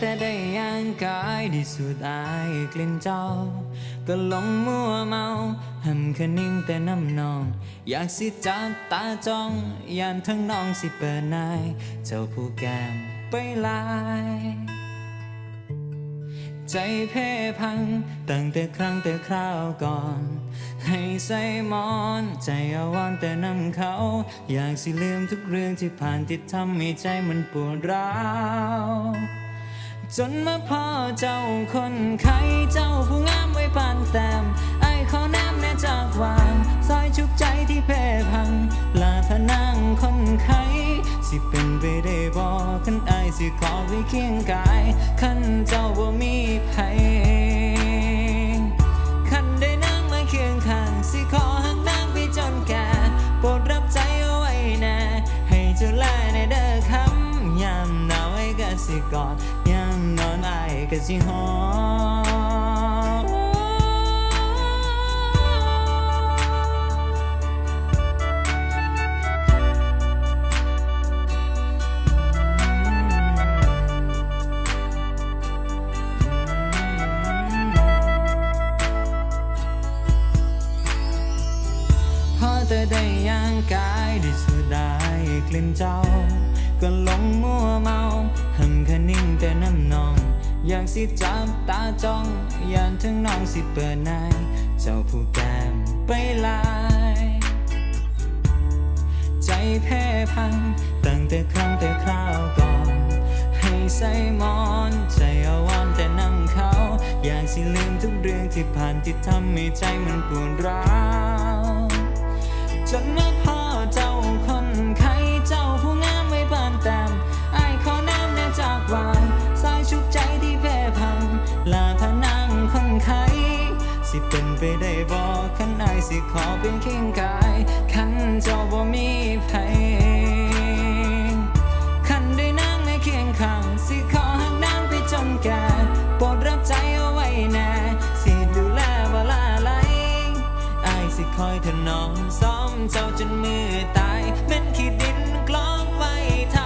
แต่ได้ย่างกายดีสูดอายกลิ่นเจ้า ก็หลงมัวเมาหำคนิ่งแต่น้ำนอง อยากสิจับตาจ้องยานทั้งน้องสิเปิดนาย เจ้าผู้แก้มไปลายใจเพ่พัง ตั้งแต่ครั้งแต่คราวก่อน ให้ใส่มอน ใจอาวรณ์แต่นำเขา อยากสิลืมทุกเรื่องที่ผ่านที่ทำให้ใจมันปวดร้าว จนมาพ่อเจ้าคนไข้เจ้าผู้งามไว้ปานแต้มไอ้ขอน้ำแน่จากวางซอยชุกใจที่เพ่พัง ลาพนังคนไข้สิเป็นไปได้บอกขันไอายสิขอไว้เคียงกายขันเจ้าบ่มีไผขันได้นั่งมาเคียงข้างสิขอหักนางไปจนแก่โปรดรับใจเอาไว้แน่ให้เจ้าแลในเด้อคำยามหนาวไอ้ก็สิกอดยาม นอนไอ้ก็สิหอมพอแต่ได้ย่า นิ่งแต่น้ำนอง อยากสิจับตาจ้องยานถึงน้องสิเปิดนาย เจ้าผู้แก้มไปลาย ใจแพ้พัง ตั้งแต่ครั้งแต่คราวก่อน ให้ใส่หมอนใจเอาวอนแต่นั่งเขา อยากสิลืมทุกเรื่องที่ผ่านที่ทำให้ใจมันปวดร้าว สิเป็นไปได้บอกขันไอสิขอเป็นเคียงกายขันเจ้าบ่มีไผขันได้นางไม่เคียงข้างสิขอหักนางไปจนแก่โปรดรับใจเอาไว้แน่สิดูแลบ่ลาไหลไอสิคอยถนอมซ้อมเจ้าจนมือตายเป็นขี้ดินกลองไว้ทา